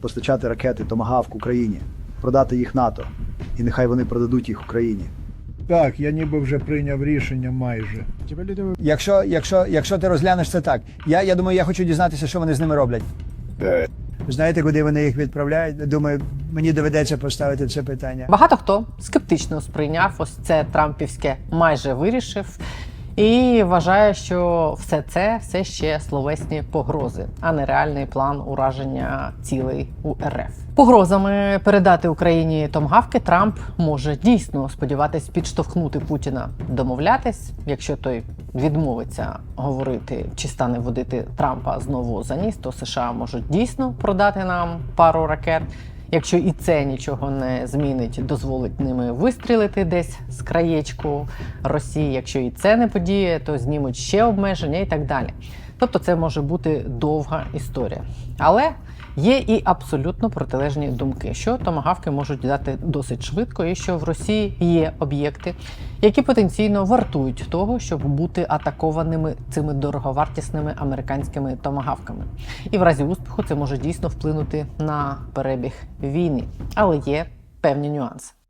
постачати ракети Томагавк Україні, продати їх НАТО, і нехай вони продадуть їх Україні. Так, я ніби вже прийняв рішення майже. Якщо, якщо, якщо ти розглянеш це так, я, я думаю, я хочу дізнатися, що вони з ними роблять. Знаєте, куди вони їх відправляють? Думаю, мені доведеться поставити це питання. Багато хто скептично сприйняв ось це Трампівське майже вирішив. І вважає, що все це все ще словесні погрози, а не реальний план ураження цілей у РФ. Погрозами передати Україні томгавки Трамп може дійсно сподіватись підштовхнути Путіна домовлятись, якщо той відмовиться говорити чи стане водити Трампа знову за ніс, то США можуть дійсно продати нам пару ракет. Якщо і це нічого не змінить, дозволить ними вистрілити десь з краєчку Росії. Якщо і це не подіє, то знімуть ще обмеження і так далі. Тобто це може бути довга історія. Але є і абсолютно протилежні думки, що томагавки можуть дати досить швидко, і що в Росії є об'єкти, які потенційно вартують того, щоб бути атакованими цими дороговартісними американськими томагавками. І в разі успіху це може дійсно вплинути на перебіг війни. Але є певні нюанси.